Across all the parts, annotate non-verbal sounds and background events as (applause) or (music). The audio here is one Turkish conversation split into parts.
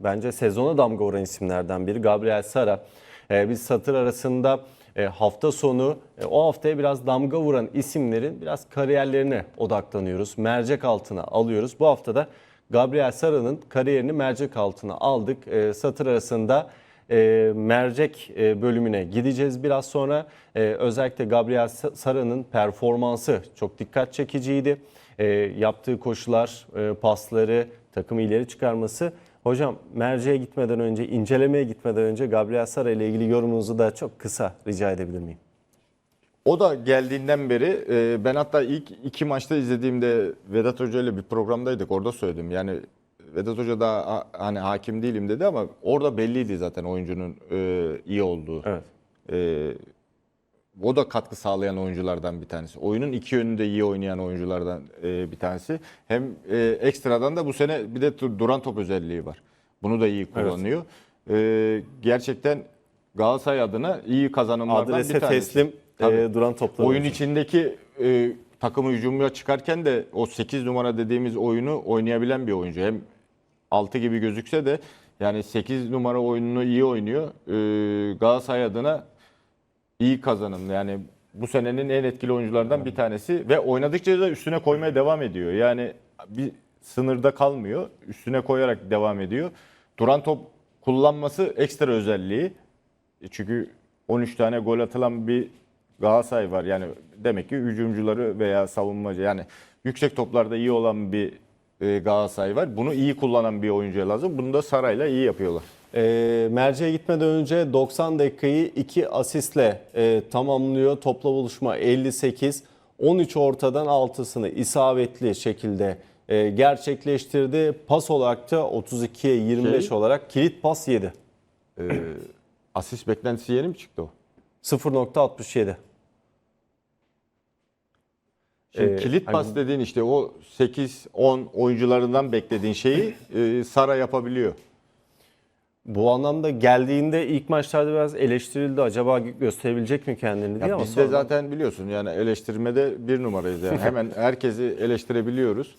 bence sezona damga vuran isimlerden biri Gabriel Sara. Ee, biz satır arasında e, hafta sonu e, o haftaya biraz damga vuran isimlerin biraz kariyerlerine odaklanıyoruz. Mercek altına alıyoruz. Bu haftada Gabriel Sara'nın kariyerini mercek altına aldık. E, satır arasında e, mercek e, bölümüne gideceğiz biraz sonra. E, özellikle Gabriel Sara'nın performansı çok dikkat çekiciydi. E, yaptığı koşular, e, pasları, takımı ileri çıkarması. Hocam merceğe gitmeden önce, incelemeye gitmeden önce Gabriel Sara ile ilgili yorumunuzu da çok kısa rica edebilir miyim? O da geldiğinden beri e, ben hatta ilk iki maçta izlediğimde Vedat Hoca ile bir programdaydık orada söyledim. Yani Vedat Hoca da ha- hani hakim değilim dedi ama orada belliydi zaten oyuncunun e, iyi olduğu. Evet. E, o da katkı sağlayan oyunculardan bir tanesi. Oyunun iki yönünde iyi oynayan oyunculardan e, bir tanesi. Hem e, ekstradan da bu sene bir de dur- duran top özelliği var. Bunu da iyi kullanıyor. E, gerçekten Galatasaray adına iyi kazanımlardan Adrese bir tanesi. teslim Tabii. e, duran toplar. Oyun olacak. içindeki e, takımı hücumluğa çıkarken de o 8 numara dediğimiz oyunu oynayabilen bir oyuncu. Hem 6 gibi gözükse de yani 8 numara oyununu iyi oynuyor. E, Galatasaray adına iyi kazanım. Yani bu senenin en etkili oyunculardan bir tanesi ve oynadıkça da üstüne koymaya devam ediyor. Yani bir sınırda kalmıyor. Üstüne koyarak devam ediyor. Duran top kullanması ekstra özelliği. E Çünkü 13 tane gol atılan bir Galatasaray var. Yani demek ki hücumcuları veya savunmacı yani yüksek toplarda iyi olan bir e, Galatasaray var. Bunu iyi kullanan bir oyuncuya lazım. Bunu da Saray'la iyi yapıyorlar. E, merceğe gitmeden önce 90 dakikayı 2 asistle e, tamamlıyor. Topla buluşma 58. 13 ortadan 6'sını isabetli şekilde e, gerçekleştirdi. Pas olarak da 32'ye 25 Şey- olarak kilit pas yedi. E, asist beklentisi yeni mi çıktı o? 0.67. Şimdi Ee, kilit hani- pas dediğin işte o 8-10 oyuncularından beklediğin şeyi e, Sara yapabiliyor. Bu anlamda geldiğinde ilk maçlarda biraz eleştirildi. Acaba gösterebilecek mi kendini diye Ya ama biz de sonra- zaten biliyorsun yani eleştirmede bir numarayız yani. Hemen (laughs) herkesi eleştirebiliyoruz.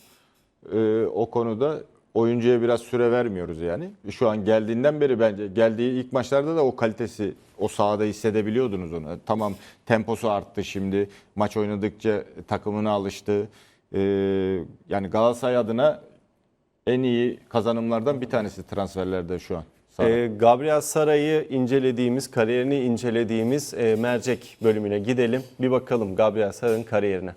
Ee, o konuda oyuncuya biraz süre vermiyoruz yani. Şu an geldiğinden beri bence geldiği ilk maçlarda da o kalitesi o sahada hissedebiliyordunuz onu. Tamam temposu arttı şimdi. Maç oynadıkça takımına alıştı. Ee, yani Galatasaray adına en iyi kazanımlardan bir tanesi transferlerde şu an. Sara. Ee, Gabriel Saray'ı incelediğimiz, kariyerini incelediğimiz e, mercek bölümüne gidelim. Bir bakalım Gabriel Saray'ın kariyerine.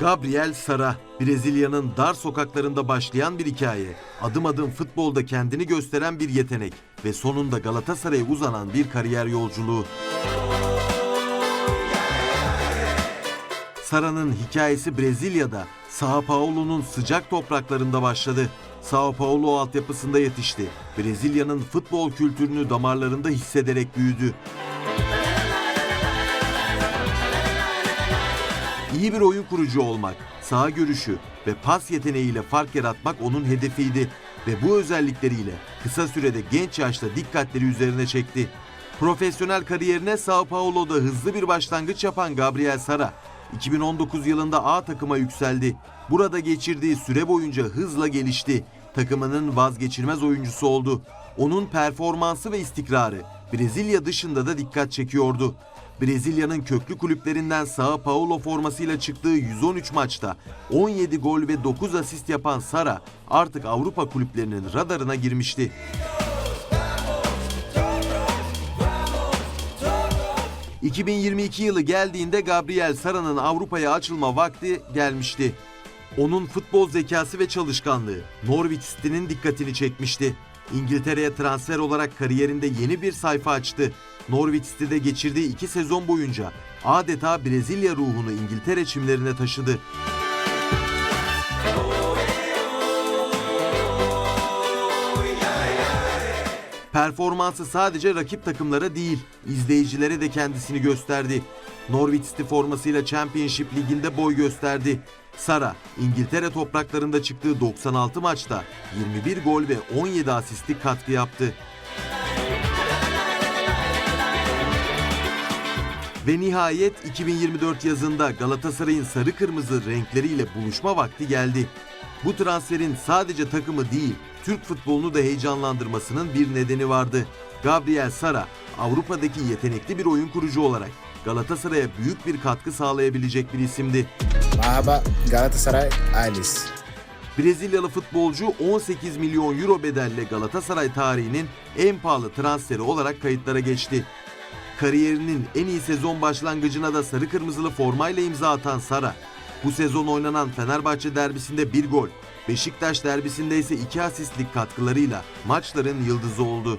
Gabriel Sara, Brezilya'nın dar sokaklarında başlayan bir hikaye. Adım adım futbolda kendini gösteren bir yetenek ve sonunda Galatasaray'a uzanan bir kariyer yolculuğu. Sara'nın hikayesi Brezilya'da, Sao Paulo'nun sıcak topraklarında başladı. Sao Paulo altyapısında yetişti. Brezilya'nın futbol kültürünü damarlarında hissederek büyüdü. İyi bir oyun kurucu olmak, saha görüşü ve pas yeteneğiyle fark yaratmak onun hedefiydi ve bu özellikleriyle kısa sürede genç yaşta dikkatleri üzerine çekti. Profesyonel kariyerine Sao Paulo'da hızlı bir başlangıç yapan Gabriel Sara, 2019 yılında A takıma yükseldi. Burada geçirdiği süre boyunca hızla gelişti. Takımının vazgeçilmez oyuncusu oldu. Onun performansı ve istikrarı Brezilya dışında da dikkat çekiyordu. Brezilya'nın köklü kulüplerinden Sao Paulo formasıyla çıktığı 113 maçta 17 gol ve 9 asist yapan Sara artık Avrupa kulüplerinin radarına girmişti. ...2022 yılı geldiğinde Gabriel Sara'nın Avrupa'ya açılma vakti gelmişti. Onun futbol zekası ve çalışkanlığı Norwich City'nin dikkatini çekmişti. İngiltere'ye transfer olarak kariyerinde yeni bir sayfa açtı. Norwich City'de geçirdiği iki sezon boyunca adeta Brezilya ruhunu İngiltere çimlerine taşıdı. Performansı sadece rakip takımlara değil, izleyicilere de kendisini gösterdi. Norwich City formasıyla Championship Ligi'nde boy gösterdi. Sara, İngiltere topraklarında çıktığı 96 maçta 21 gol ve 17 asistlik katkı yaptı. Ve nihayet 2024 yazında Galatasaray'ın sarı kırmızı renkleriyle buluşma vakti geldi. Bu transferin sadece takımı değil, Türk futbolunu da heyecanlandırmasının bir nedeni vardı. Gabriel Sara, Avrupa'daki yetenekli bir oyun kurucu olarak Galatasaray'a büyük bir katkı sağlayabilecek bir isimdi. Merhaba Galatasaray ailesi. Brezilyalı futbolcu 18 milyon euro bedelle Galatasaray tarihinin en pahalı transferi olarak kayıtlara geçti. Kariyerinin en iyi sezon başlangıcına da sarı kırmızılı formayla imza atan Sara, bu sezon oynanan Fenerbahçe derbisinde bir gol, Beşiktaş derbisinde ise iki asistlik katkılarıyla maçların yıldızı oldu.